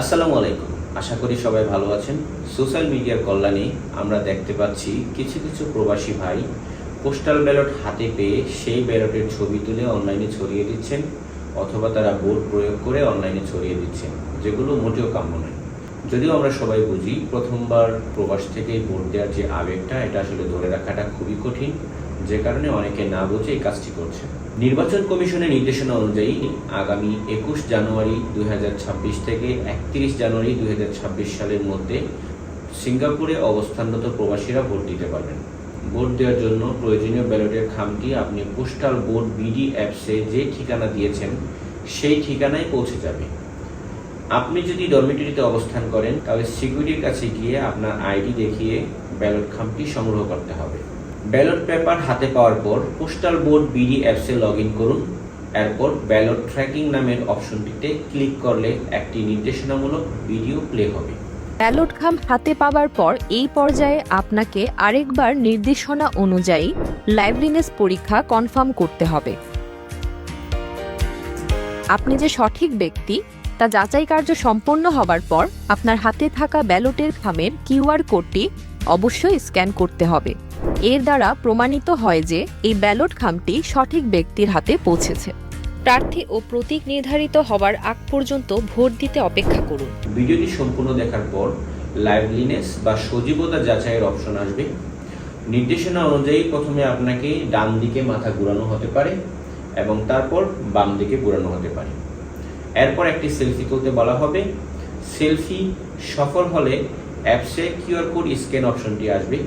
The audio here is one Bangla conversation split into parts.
আসসালামু আলাইকুম। আশা করি সবাই ভালো আছেন। সোশ্যাল মিডিয়ার কল্যাণে আমরা দেখতে পাচ্ছি কিছু কিছু প্রবাসী ভাই পোস্টাল ব্যালট হাতে পেয়ে সেই ব্যালটের ছবি তুলে অনলাইনে ছড়িয়ে দিচ্ছেন অথবা তারা বোর্ড প্রয়োগ করে অনলাইনে ছড়িয়ে দিচ্ছেন, যেগুলো মোটেও কাম্য নয়। যদিও আমরা সবাই বুঝি, প্রথমবার প্রবাস থেকে ভোট দেওয়ার যে আবেগটা, এটা আসলে ধরে রাখাটা খুবই কঠিন। যে কারণে অনেকে না বুঝে এই কাজটি করছে নির্বাচন কমিশনের নির্দেশনা অনুযায়ী আগামী একুশ জানুয়ারি দুই হাজার ছাব্বিশ থেকে একত্রিশ জানুয়ারি দুই হাজার ছাব্বিশ সালের মধ্যে সিঙ্গাপুরে অবস্থানরত প্রবাসীরা ভোট দিতে পারবেন। ভোট দেওয়ার জন্য প্রয়োজনীয় ব্যালটের খামটি আপনি পোস্টাল বোর্ড বিডি অ্যাপসে যে ঠিকানা দিয়েছেন, সেই ঠিকানায় পৌঁছে যাবে। আপনি যদি ডরমিটরিতে অবস্থান করেন, তাহলে সিকিউরিটির কাছে গিয়ে আপনার আইডি দেখিয়ে ব্যালট খামটি সংগ্রহ করতে হবে। ব্যালট পেপার হাতে পাওয়ার পর পোস্টাল বোর্ড বিডি অ্যাপসে লগ ইন করুন। এরপর ব্যালট ট্র্যাকিং নামের অপশনটিতে ক্লিক করলে একটি নির্দেশনামূলক ভিডিও প্লে হবে। ব্যালট খাম হাতে পাওয়ার পর এই পর্যায়ে আপনাকে আরেকবার নির্দেশনা অনুযায়ী লাইভলিনেস পরীক্ষা কনফার্ম করতে হবে। আপনি যে সঠিক ব্যক্তি, তা যাচাই কার্য সম্পন্ন হবার পর আপনার হাতে থাকা ব্যালটের খামের কিউআর কোডটি অবশ্যই স্ক্যান করতে হবে। এর দ্বারা প্রমাণিত হয় যে এই ব্যালট খামটি সঠিক ব্যক্তির হাতে পৌঁছেছে। প্রার্থী ও প্রতীক নির্ধারিত হবার আগ পর্যন্ত ভোট দিতে অপেক্ষা করুন। ভিডিওটি সম্পূর্ণ দেখার পর লাইভলিনেস বা সজীবতা যাচাইয়ের অপশন আসবে। নির্দেশনা অনুযায়ী প্রথমে আপনাকে ডান দিকে মাথা ঘুরানো হতে পারে এবং তারপর বাম দিকে ঘুরানো হতে পারে। এরপর একটি সেলফি তুলতে বলা হবে। সেলফি সফল হলে অ্যাপসে কিউআর কোড স্ক্যান অপশনটি আসবে।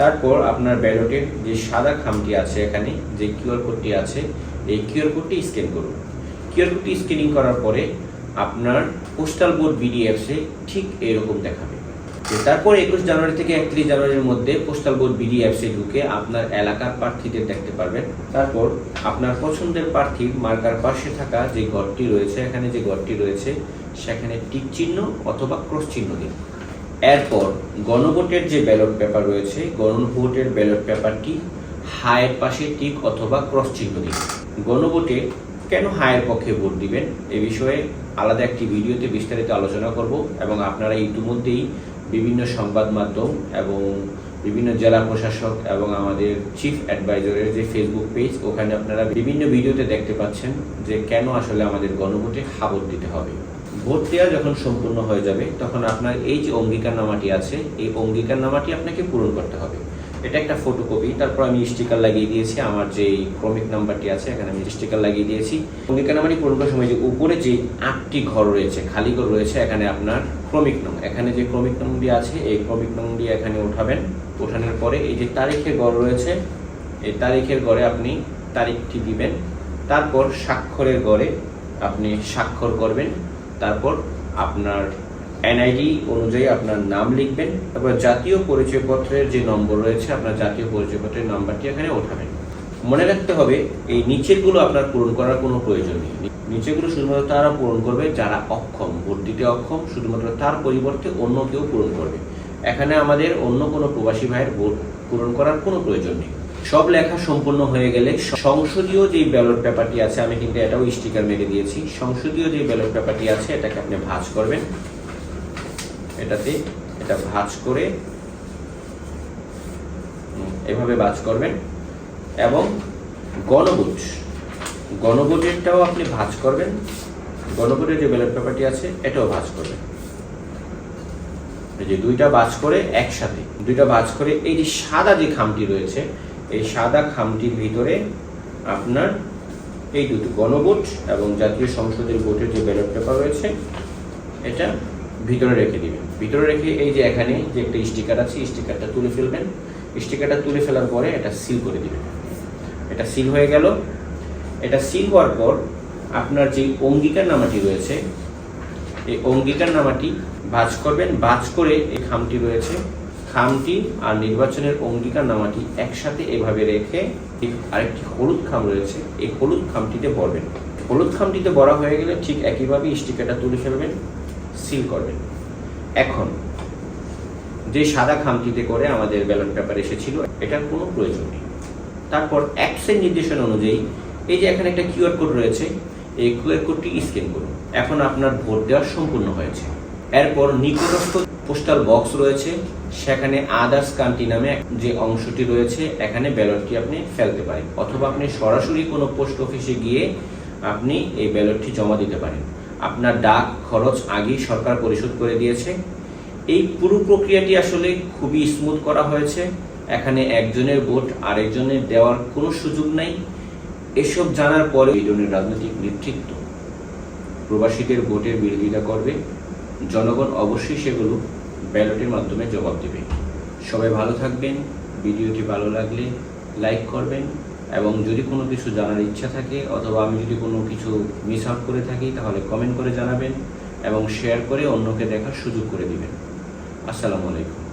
তারপর আপনার ব্যালটের যে সাদা খামটি আছে এখানে, যে কিউআর কোডটি আছে, এই কিউআর কোডটি স্ক্যান করুন। কিউআর কোডটি স্ক্যানিং করার পরে আপনার পোস্টাল বোর্ড বিডিএফসে ঠিক এরকম দেখাবে। তারপর একুশ জানুয়ারি থেকে একত্রিশ জানুয়ারির মধ্যে পোস্টাল বোর্ড বিডি অ্যাপসে ঢুকে আপনার এলাকার প্রার্থীদের দেখতে পারবেন। তারপর আপনার পছন্দের প্রার্থীর মার্কার পাশে থাকা যে ঘরটি রয়েছে, এখানে যে ঘরটি রয়েছে, সেখানে টিক চিহ্ন অথবা ক্রস চিহ্ন দিন। এরপর গণভোটের যে ব্যালট পেপার রয়েছে, গণভোটের ব্যালট পেপারটি হায়ের পাশে টিক অথবা ক্রস চিহ্ন দিন। গণভোটে কেন হায়ের পক্ষে ভোট দিবেন? এ বিষয়ে আলাদা একটি ভিডিওতে বিস্তারিত আলোচনা করব এবং আপনারা ইতিমধ্যেই বিভিন্ন সংবাদ মাধ্যম এবং বিভিন্ন জেলা প্রশাসক এবং আমাদের চিফ অ্যাডভাইজারের যে ফেসবুক পেজ ওখানে আপনারা বিভিন্ন ভিডিওতে দেখতে পাচ্ছেন যে কেন আসলে আমাদের গণভোটে হাবত দিতে হবে। ভোট দেওয়া যখন সম্পূর্ণ হয়ে যাবে, তখন আপনার এই যে অঙ্গীকারনামাটি আছে, এই অঙ্গীকারনামাটি আপনাকে পূরণ করতে হবে। এটা একটা ফটোকপি তারপর আমি স্টিকার লাগিয়ে দিয়েছি, আমার যে ক্রমিক নাম্বারটি আছে, এখানে আমি স্টিকার লাগিয়ে দিয়েছি। অঙ্গীকারনামাটি পূরণ করার সময় যে উপরে যে আটটি ঘর রয়েছে, খালি ঘর রয়েছে, এখানে আপনার ক্রমিক নং এখানে যে ক্রমিক নম্বরটি আছে, এই ক্রমিক নম্বরটি এখানে উঠাবেন ওঠানোর পরে এই যে তারিখের ঘর রয়েছে, এই তারিখের ঘরে আপনি তারিখটি দিবেন। তারপর স্বাক্ষরের ঘরে আপনি স্বাক্ষর করবেন। তারপর আপনার এনআইডি অনুযায়ী আপনার নাম লিখবেন, তারপর জাতীয় পরিচয়পত্রের যে নম্বর রয়েছে, আপনার জাতীয় পরিচয়পত্রের নাম্বারটি এখানে ওঠাবেন। মনে রাখতে হবে, এই নিচেরগুলো আপনার পূরণ করার কোনো প্রয়োজন নেই। নিচেগুলো শুধুমাত্র তারা পূরণ করবে যারা অক্ষম ভোট দিতে অক্ষম, শুধুমাত্র তার পরিবর্তে অন্য কেউ পূরণ করবে। এখানে আমাদের অন্য কোনো প্রবাসী ভাইয়ের ভোট পূরণ করার কোনো প্রয়োজন নেই। সব লেখা সম্পূর্ণ হয়ে গেলে সংসদীয় যে ব্যালট পেপারটি আছে, আমি কিন্তু এটাও স্টিকার মেরে দিয়েছি। সংসদীয় যে ব্যালট পেপারটি আছে, এটাকে আপনি ভাঁজ করবেন। এটাতে এটা ভাঁজ করে এভাবে ভাঁজ করবেন। এবং গণভোট। গণভোটেরটাও আপনি ভাঁজ করবেন। গণভোটের যে ব্যালট পেপারটি আছে, এটাও ভাঁজ করবেন। এই যে দুইটা ভাঁজ করে একসাথে, দুইটা ভাঁজ করে এই যে সাদা যে খামটি রয়েছে এই সাদা খামটির ভিতরে আপনার এই দুটো গণভোট এবং জাতীয় সংসদের ভোটের যে ব্যালট পেপার রয়েছে, এটা ভিতরে রেখে দিবেন। ভিতরে রেখে এই যে এখানে যে একটা স্টিকার আছে স্টিকারটা তুলে ফেলবেন। স্টিকারটা তুলে ফেলার পরে এটা সিল করে দিবেন। এটা সিল হয়ে গেল। এটা সিল হওয়ার পর আপনার যে অঙ্গীকার নামাটি রয়েছে, এই অঙ্গীকার নামাটি ভাঁজ করবেন। ভাঁজ করে এই খামটি রয়েছে খামটি আর নির্বাচনের অঙ্গীকার নামাটি একসাথে এভাবে রেখে আরেকটি হলুদ খাম রয়েছে, এই হলুদ খামটিতে ভরবেন হলুদ খামটিতে ভরা হয়ে গেলে ঠিক একইভাবে স্টিকারটা তুলে ফেলবেন, সিল করবেন। এখন, যে সাদা খামটিতে করে আমাদের ব্যালট পেপার এসেছিল, এটার কোনো প্রয়োজন নেই। তারপর অ্যাপসের নির্দেশনা অনুযায়ী, এই যে এখানে একটা কিউআর কোড রয়েছে, এই কিউআর কোডটি স্ক্যান করুন। এখন আপনার ভোট দেওয়া সম্পূর্ণ হয়েছে। এরপর নিকটস্থ পোস্টাল বক্স রয়েছে। সেখানে আদার্স কান্ট্রি নামে যে অংশটি রয়েছে, এখানে ব্যালটটি আপনি ফেলতে পারেন। অথবা আপনি সরাসরি কোনো পোস্ট অফিসে গিয়ে আপনি এই ব্যালটটি জমা দিতে পারেন। আপনার ডাক, খরচ আগেই সরকার পরিশোধ করে দিয়েছে। এই পুরো প্রক্রিয়াটি আসলে খুবই স্মুথ করা হয়েছে। এখানে একজনের ভোট আরেকজনের দেওয়ার কোনো সুযোগ নাই। এসব জানার পরে এই ধরনের রাজনৈতিক নেতৃত্ব প্রবাসীদের ভোটের বিরোধিতা করবে। জনগণ অবশ্যই সেগুলো ব্যালটের মাধ্যমে জবাব দেবে। সবাই ভালো থাকবেন, ভিডিওটি ভালো লাগলে লাইক করবেন এবং যদি কোনো কিছু জানার ইচ্ছা থাকে অথবা আমি যদি কোনো কিছু মিস আউট করে থাকি তাহলে কমেন্ট করে জানাবেন এবং শেয়ার করে অন্যকে দেখার সুযোগ করে দিবেন। আসসালামু আলাইকুম।